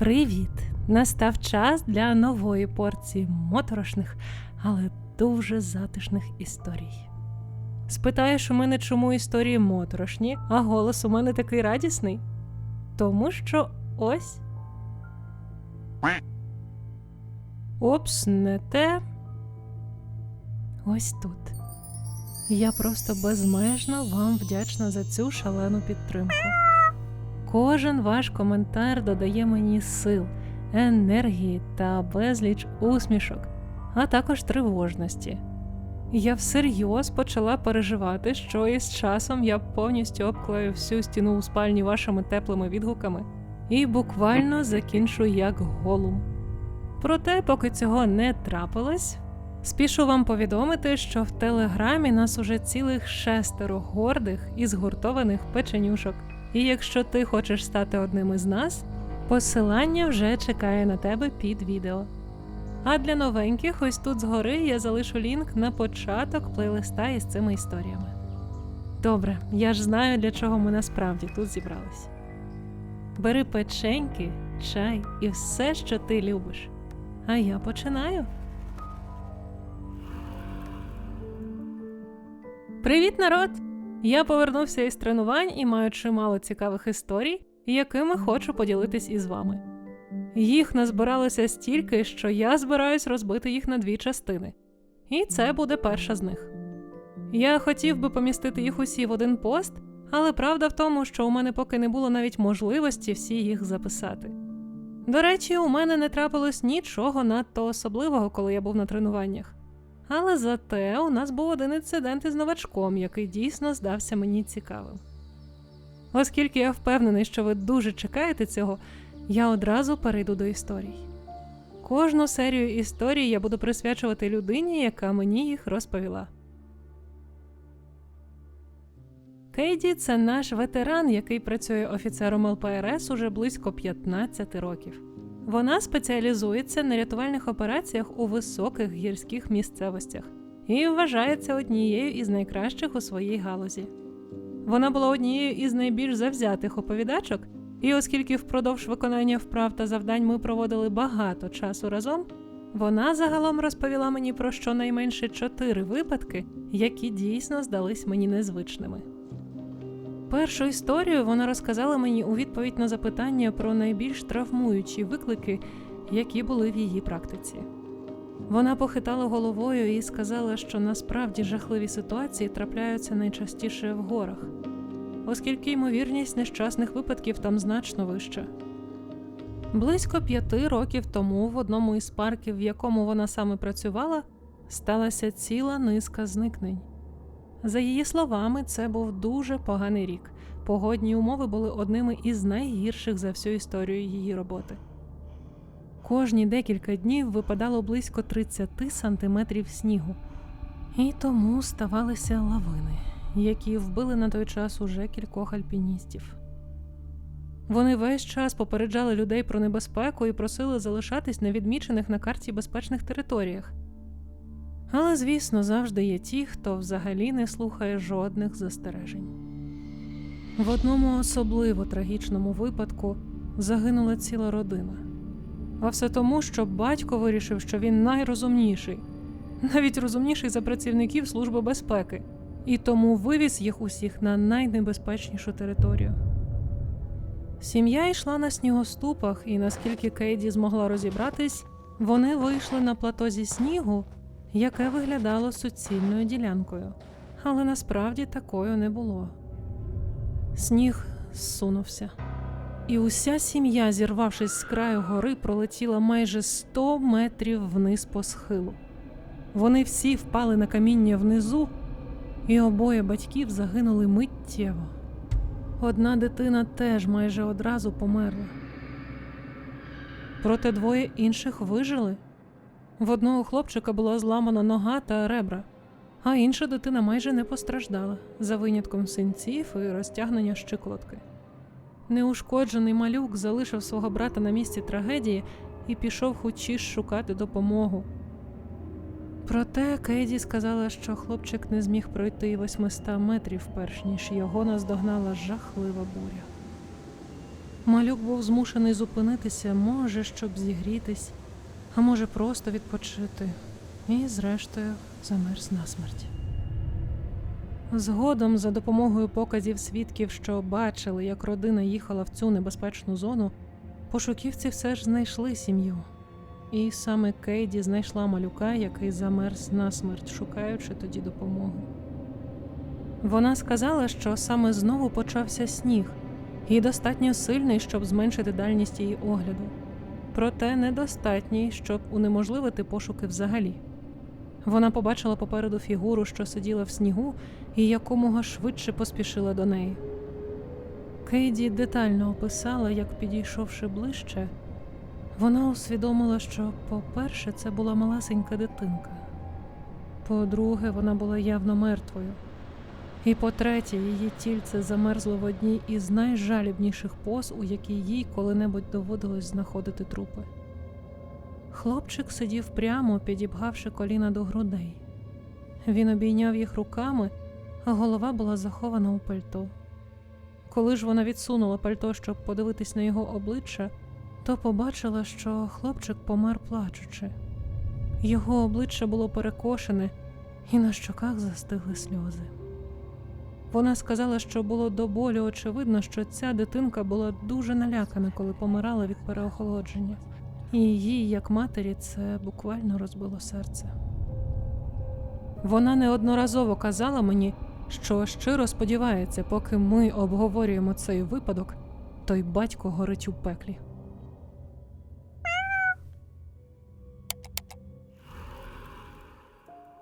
Привіт! Настав час для нової порції моторошних, але дуже затишних історій. Спитаєш у мене, чому історії моторошні, а голос у мене такий радісний? Тому що ось. Опс, не те. Ось тут. Я просто безмежно вам вдячна за цю шалену підтримку. Кожен ваш коментар додає мені сил, енергії та безліч усмішок, а також тривожності. Я всерйоз почала переживати, що із часом я повністю обклею всю стіну у спальні вашими теплими відгуками і буквально закінчу як голум. Проте, поки цього не трапилось, спішу вам повідомити, що в телеграмі нас уже цілих шестеро гордих і згуртованих печенюшок. І якщо ти хочеш стати одним із нас, посилання вже чекає на тебе під відео. А для новеньких, ось тут згори я залишу лінк на початок плейлиста із цими історіями. Добре, я ж знаю, для чого ми насправді тут зібрались. Бери печеньки, чай і все, що ти любиш. А я починаю. Привіт, народ! Я повернувся із тренувань і маю чимало цікавих історій, якими хочу поділитись із вами. Їх назбиралося стільки, що я збираюсь розбити їх на дві частини. І це буде перша з них. Я хотів би помістити їх усі в один пост, але правда в тому, що у мене поки не було навіть можливості всі їх записати. До речі, у мене не трапилось нічого надто особливого, коли я був на тренуваннях. Але зате у нас був один інцидент із новачком, який дійсно здався мені цікавим. Оскільки я впевнений, що ви дуже чекаєте цього, я одразу перейду до історій. Кожну серію історій я буду присвячувати людині, яка мені їх розповіла. Кейді це наш ветеран, який працює офіцером ЛПРС уже близько 15 років. Вона спеціалізується на рятувальних операціях у високих гірських місцевостях і вважається однією із найкращих у своїй галузі. Вона була однією із найбільш завзятих оповідачок, і оскільки впродовж виконання вправ та завдань ми проводили багато часу разом, вона загалом розповіла мені про щонайменше чотири випадки, які дійсно здались мені незвичними. Першу історію вона розказала мені у відповідь на запитання про найбільш травмуючі виклики, які були в її практиці. Вона похитала головою і сказала, що насправді жахливі ситуації трапляються найчастіше в горах, оскільки ймовірність нещасних випадків там значно вища. Близько п'яти років тому в одному із парків, в якому вона саме працювала, сталася ціла низка зникнень. За її словами, це був дуже поганий рік. Погодні умови були одними із найгірших за всю історію її роботи. Кожні декілька днів випадало близько 30 сантиметрів снігу, і тому ставалися лавини, які вбили на той час уже кількох альпіністів. Вони весь час попереджали людей про небезпеку і просили залишатись на відмічених на карті безпечних територіях. Але, звісно, завжди є ті, хто взагалі не слухає жодних застережень. В одному особливо трагічному випадку загинула ціла родина. А все тому, що батько вирішив, що він найрозумніший, навіть розумніший за працівників Служби безпеки, і тому вивіз їх усіх на найнебезпечнішу територію. Сім'я йшла на снігоступах, і наскільки Кейді змогла розібратись, вони вийшли на плато зі снігу яке виглядало суцільною ділянкою, але насправді такою не було. Сніг зсунувся, і уся сім'я, зірвавшись з краю гори, пролетіла майже 100 метрів вниз по схилу. Вони всі впали на каміння внизу, і обоє батьків загинули миттєво. Одна дитина теж майже одразу померла. Проте двоє інших вижили. В одного хлопчика була зламана нога та ребра, а інша дитина майже не постраждала за винятком синців і розтягнення щиколотки. Неушкоджений малюк залишив свого брата на місці трагедії і пішов хочіш шукати допомогу. Проте Кейді сказала, що хлопчик не зміг пройти й 800 метрів, перш ніж його наздогнала жахлива буря. Малюк був змушений зупинитися, може, щоб зігрітись, а може просто відпочити, і, зрештою, замерз насмерть. Згодом, за допомогою показів свідків, що бачили, як родина їхала в цю небезпечну зону, пошуківці все ж знайшли сім'ю. І саме Кейді знайшла малюка, який замерз насмерть, шукаючи тоді допомогу. Вона сказала, що саме знову почався сніг, і достатньо сильний, щоб зменшити дальність її огляду, проте недостатній, щоб унеможливити пошуки взагалі. Вона побачила попереду фігуру, що сиділа в снігу, і якомога швидше поспішила до неї. Кейді детально описала, як підійшовши ближче, вона усвідомила, що, по-перше, це була малесенька дитинка. По-друге, вона була явно мертвою. І по-третє, її тільце замерзло в одній із найжалібніших поз, у якій їй коли-небудь доводилось знаходити трупи. Хлопчик сидів прямо, підібгавши коліна до грудей. Він обійняв їх руками, а голова була захована у пальто. Коли ж вона відсунула пальто, щоб подивитись на його обличчя, то побачила, що хлопчик помер плачучи. Його обличчя було перекошене, і на щоках застигли сльози. Вона сказала, що було до болю очевидно, що ця дитинка була дуже налякана, коли помирала від переохолодження, і їй, як матері, це буквально розбило серце. Вона неодноразово казала мені, що щиро сподівається, поки ми обговорюємо цей випадок, той батько горить у пеклі.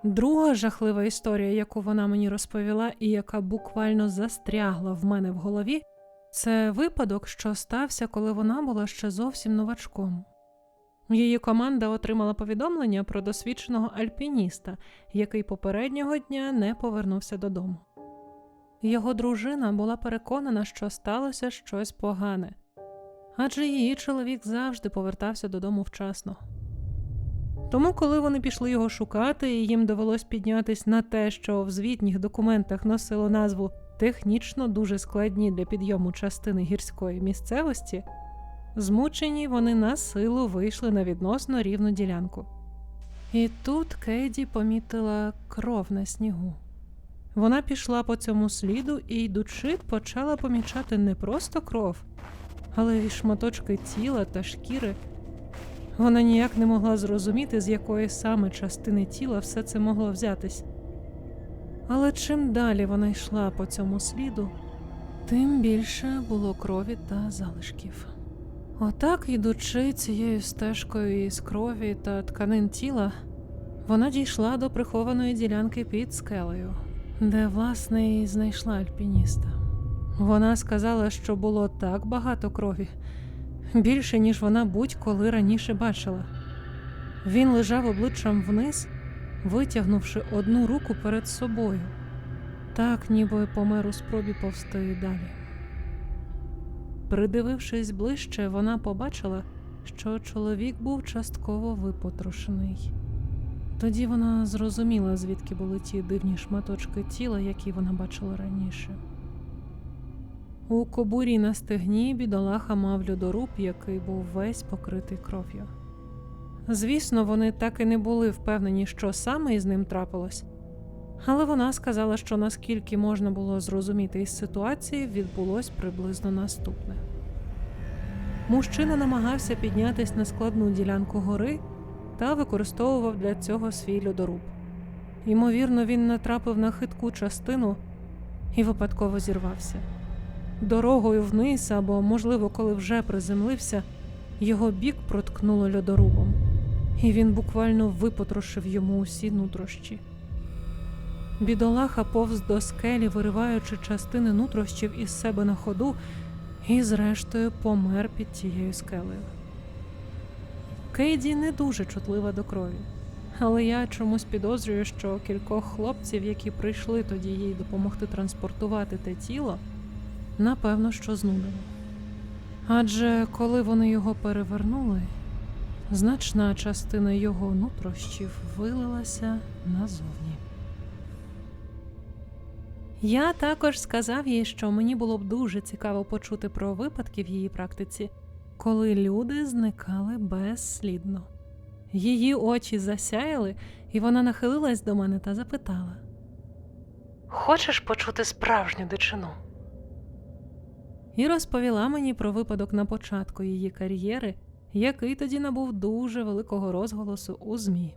Друга жахлива історія, яку вона мені розповіла, і яка буквально застрягла в мене в голові, це випадок, що стався, коли вона була ще зовсім новачком. Її команда отримала повідомлення про досвідченого альпініста, який попереднього дня не повернувся додому. Його дружина була переконана, що сталося щось погане, адже її чоловік завжди повертався додому вчасно. Тому, коли вони пішли його шукати, і їм довелось піднятись на те, що в звітніх документах носило назву технічно дуже складні для підйому частини гірської місцевості, змучені вони на силу вийшли на відносно рівну ділянку. І тут Кейді помітила кров на снігу. Вона пішла по цьому сліду і, йдучи, почала помічати не просто кров, але й шматочки тіла та шкіри. Вона ніяк не могла зрозуміти, з якої саме частини тіла все це могло взятись. Але чим далі вона йшла по цьому сліду, тим більше було крові та залишків. Отак, йдучи цією стежкою із крові та тканин тіла, вона дійшла до прихованої ділянки під скелею, де, власне, і знайшла альпініста. Вона сказала, що було так багато крові, більше, ніж вона будь-коли раніше бачила. Він лежав обличчям вниз, витягнувши одну руку перед собою, так ніби помер у спробі повсти далі. Придивившись ближче, вона побачила, що чоловік був частково випотрошений. Тоді вона зрозуміла, звідки були ті дивні шматочки тіла, які вона бачила раніше. У кобурі на стегні бідолаха мав льодоруб, який був весь покритий кров'ю. Звісно, вони так і не були впевнені, що саме із ним трапилось, але вона сказала, що наскільки можна було зрозуміти із ситуації, відбулось приблизно наступне. Мужчина намагався піднятись на складну ділянку гори та використовував для цього свій льодоруб. Ймовірно, він натрапив на хитку частину і випадково зірвався. Дорогою вниз, або, можливо, коли вже приземлився, його бік проткнуло льодорубом, і він буквально випотрошив йому усі нутрощі. Бідолаха повз до скелі, вириваючи частини нутрощів із себе на ходу, і, зрештою, помер під тією скелею. Кейді не дуже чутлива до крові, але я чомусь підозрюю, що кількох хлопців, які прийшли тоді їй допомогти транспортувати те тіло, напевно, що знудило. Адже коли вони його перевернули, значна частина його нутрощів вилилася назовні. Я також сказав їй, що мені було б дуже цікаво почути про випадки в її практиці, коли люди зникали безслідно. Її очі засяяли, і вона нахилилась до мене та запитала: Хочеш почути справжню дичину? І розповіла мені про випадок на початку її кар'єри, який тоді набув дуже великого розголосу у ЗМІ.